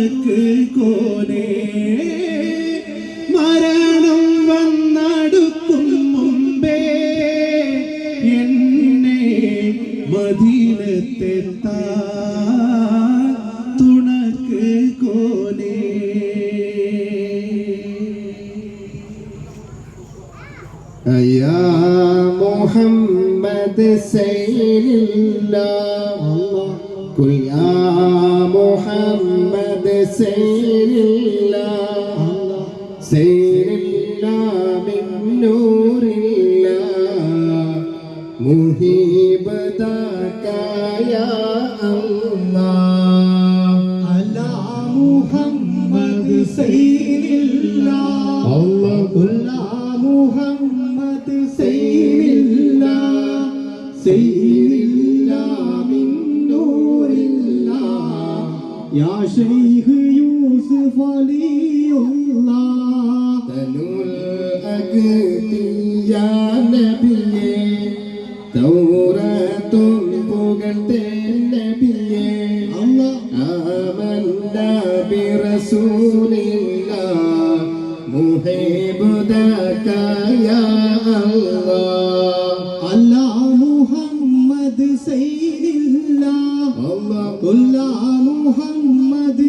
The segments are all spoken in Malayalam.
വാക്ക് കോനേ മരണം വന്നടുക്കും മുമ്പേ എന്നെ മദീനത്തെത്താ തുണക്ക് കോനേ അയ്യാ മുഹമ്മദ് സൈലില്ല അല്ലാഹ് കുയാ മുഹമ്മദ് സൈരില്ല സൈരില്ല മിന്നൂരില്ല മുഹീബദായ അല്ലാ മുഹമ്മദ് തൗറാത്തും പുകഴ്ത്തേണ്ടബിയെ യാ അല്ലാഹ് അല്ലാ മുഹമ്മദ് മുഹമ്മദ്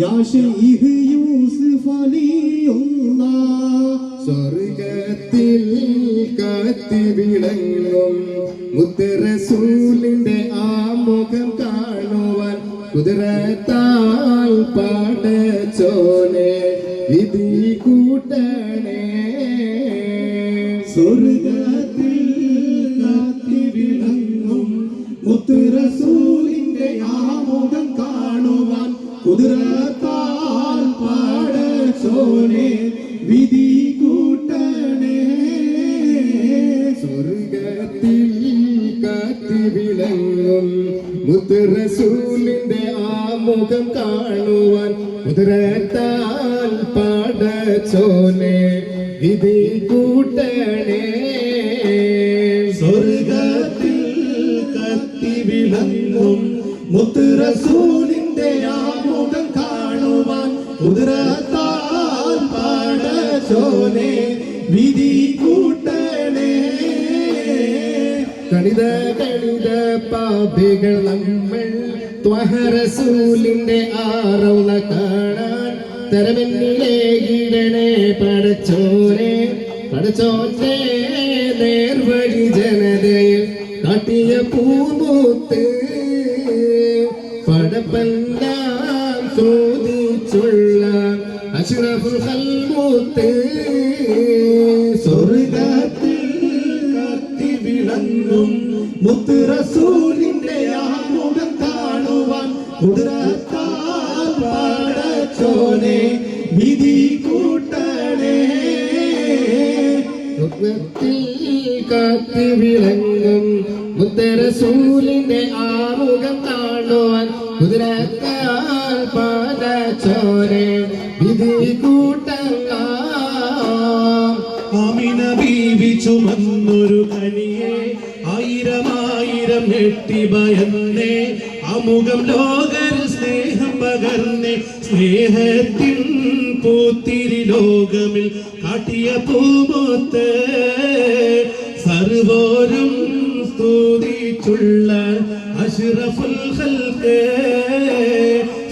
യാ ഫലിയുന്ന സ്വർഗത്തിൽ കത്തി വിളങ്ങും. മുത്തറസൂലിന്റെ ആ മുഖം കാണുവാൻ കുതിരത്താൽ പാടച്ചോനെ വിധി കൂട്ടണേ. സ്വർഗത്തിൽ കത്തി വിളങ്ങും മുത്തറസൂലിന്റെ ആ മുഖം കാണുവാൻ കുതിരത്താൽ മുഖം കാണുവാൻ കുതിരത്താൽ പാടച്ചോനെ വിധി കൂട്ടണേ. സ്വർഗത്തിൽ കത്തി വിളങ്ങും മുത്തുറസൂലിന്റെ മുഖം കാണുവാൻ കുതിരത്താൽ പാടച്ചോനെ വിധി കൂട്ടണേ. കണിത കണിത പാപികൾ നമ്മൾ ത്വഹറസൂലിന്റെ ആറൗള കാണാൻ തരമെന്നിലെ ഇടണേ പടച്ചോനെ പടച്ചോന്റെ നേർവഴി ജനതയിൽ കാട്ടിയ പൂമൂത്ത് പടപ്പെല്ലാം ചോദിച്ചുള്ള അഷ്റഫുൽ ഹൽമൂത്ത് സ്വർഗത്തിൽ കത്തി വിളങ്ങും മുത്തുറസൂലിന്റെ വിളങ്ങും മുത്തരസൂലിന്റെ ആമുഖം കാണുവാൻ കുതിരക്കാൽ പാദച്ചോരെ വിധി കൂട്ടങ്ങ അമിന ബീവി ചുമന്നൊരു കനിയെ ആയിരമായിരം ഞെട്ടി ഭയന്നേ. അമുഖം ലോകർ സ്നേഹം പകർന്നേ. സ്നേഹത്തിൻ പൂത്തിരി ലോകമിൽ കാട്ടിയ പൂമൊത്ത് സർവോരും സ്തുതിച്ചുള്ള അഷ്റഫുൽ ഖൽക്ക്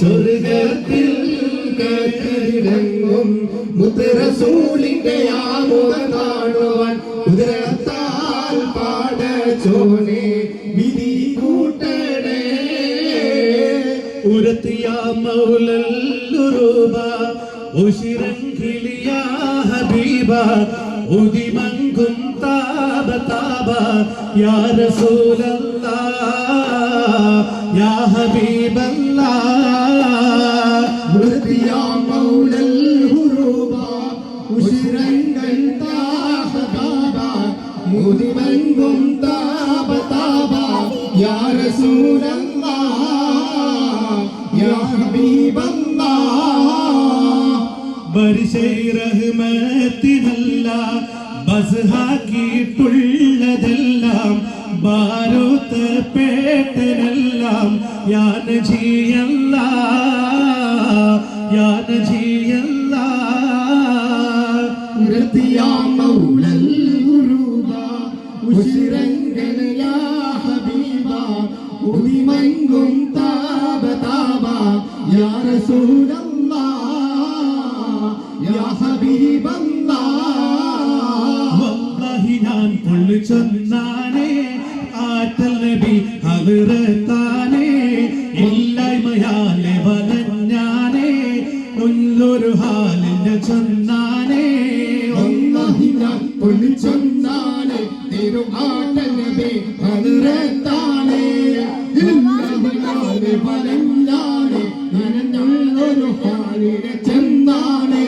സ്വർഗത്തിൽ കാത്തിരങ്ങും മുത്തരസൂലിന്റെ ആമുഖം കാണുവാൻ കുതിരത്താൽ പാടച്ചോനെ വിധി കൂട്ടണേ. ഉരത്തിയ ഉശിരൻ കിളിയ ഹബീബ ഉദിമങ്കും താബ താബ യാ റസൂലല്ലാ യാ ഹബീബല്ലാ. മൃതിയാ മൗലൽ ഹുറൂബ താഹബാബ. മുതിമങ്കും താപ താപ യാ റസൂലല്ലാ യാ ഹബീബല്ലാ. ബരിശൈ റഹ്മത്തിനല്ല ബസ്ഹാക്കിയിട്ടുള്ളതെല്ലാം ബാരൂത്ത് പേട്ടനെല്ലാം യാന ചെയ്യല്ല യാന ചെയ്യല്ല ഉയർത്തിയാ മൗലൽ ഉറൂബ ഉശിരങ്കന യാ ഹബീബ ഉദിമങ്കും ഞാൻ പൊള്ളു ചൊന്നാനേ ആറ്റൽ നബി അതിറത്താനേ ഇല്ലായ്മയാലെ വലഞ്ഞാനേ ഉള്ളൊരു ഹാലിന്റെ ചൊന്നാനേ. അല്ലാഹി ഞാൻ പൊളിച്ചൊന്നാണ് തിരുമാട്ടനബി അതിരത്താണ് ഇല്ലാതെ വലഞ്ഞാണ് നനഞ്ഞുള്ളൊരു ഹാലിനെ ചെന്നാണ്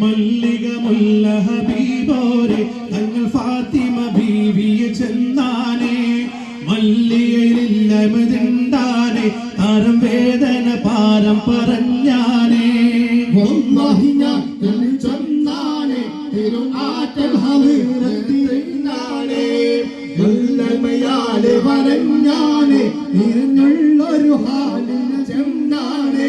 മല്ലിക മുല്ല ഹബീബോരെ തങ്ങൾ ഫാത്തിമ ബീവിയെ ചെന്നാനെ മല്ലികയിലില്ലമതിണ്ടാനെ താരം വേദന പാരം പറഞ്ഞാനെ. തിരുമാറ്റൽ ഹവിറത്തിനാണ് ഇല്ലായ്മയാലെ വലഞ്ഞാണ് നിറഞ്ഞുള്ളൊരു ഹാലിനെ ചെന്നാണ്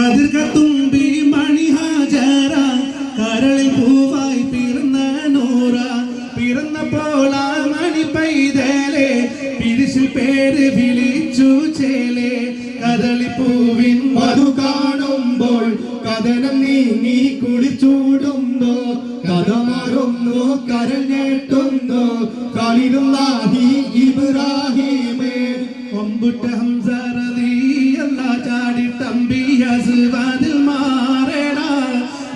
കതിർക തുമ്പി മണിഹാജര കരളിൽ പൂവായി പിറന്ന നൂറ പിറന്നപ്പോൾ ആ മണി പൈതലെ പിരിശിൽ പേര് വിളിച്ചു ചേലെ. കദളിപ്പൂവിൻ മധു കാണുമ്പോൾ കഥനം നീങ്ങി കുളിച്ചൂടുന്നു കഥ മാറുന്നു കരഞ്ഞെട്ടുന്നു കളിരുന്നാഹി ഇബ്രാഹിമേ. ഒമ്പുട്ട ഹംസറതിയല്ല ചാടിട്ടമ്പിയസുവാതിൽ മാറേടാ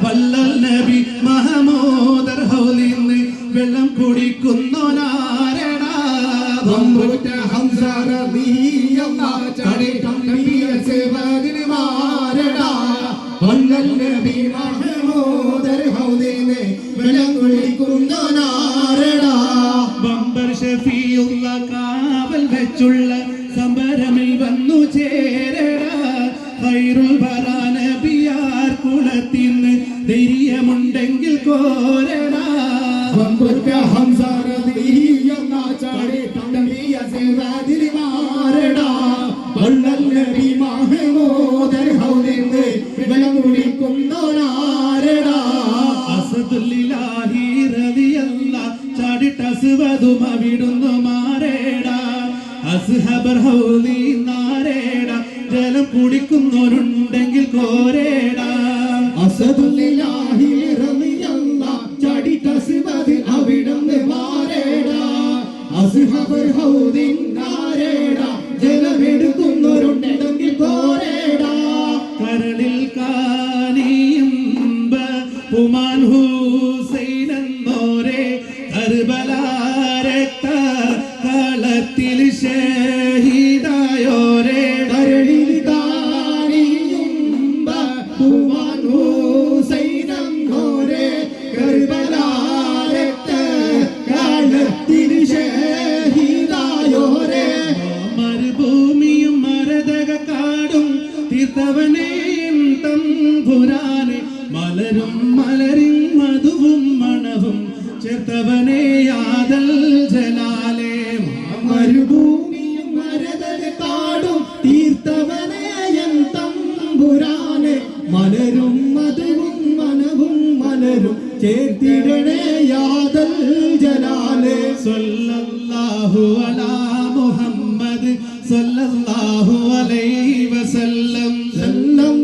വല്ലൽ നബി മഹമൂദർ ഹൗലിന്ന് വെള്ളം കുടിക്കുന്നോനാരേടാ വമ്പുറ്റ ഹംസ റളിയല്ല ചടി തമ്പിയ സേവദിന് മാരടാ വന്നൽ നബി മഹമൂദർ ഹൗദിനെ വെള്ളം കുടിക്കുന്നോനാരടാ അസ്ഹബർ ഹൗലി നാരേട. ജലം കുടിക്കുന്നവരുണ്ടെങ്കിൽ കോരേട. അസദുല്ലാഹി റളിയല്ല ചാടി തസ്വദ് അവിടന്ന് വാരേട. അസ്ഹബർ ഹൗദിൻ ജലം എടുക്കുന്നവരുണ്ടെങ്കിൽ കോരേട. കരളിൽ കാനിയും പുമാൻ ഹുസൈൻ എന്നോരെ. കർബലാരക്ത കളത്തിൽ ഷഹീദായോരേ മലരും മലരിൻ മധുവും മണവും ചേർത്തവനെ യാതൽ ജലാലേ. മരുഭൂമിയും മരതക കാടും തീർത്തവനേയൻ തമ്പുരാനെ. മലരും മധുവും മണവും മലരും ചേർത്തിടണേ യാതൽ ജലാലേ. സല്ലല്ലാഹു അലാ മുഹമ്മദ് സല്ലല്ലാഹു അലൈഹി വസല്ലം. അലാ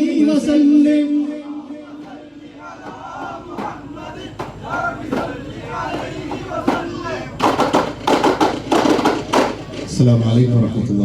وسلم السلام عليكم ورحمة الله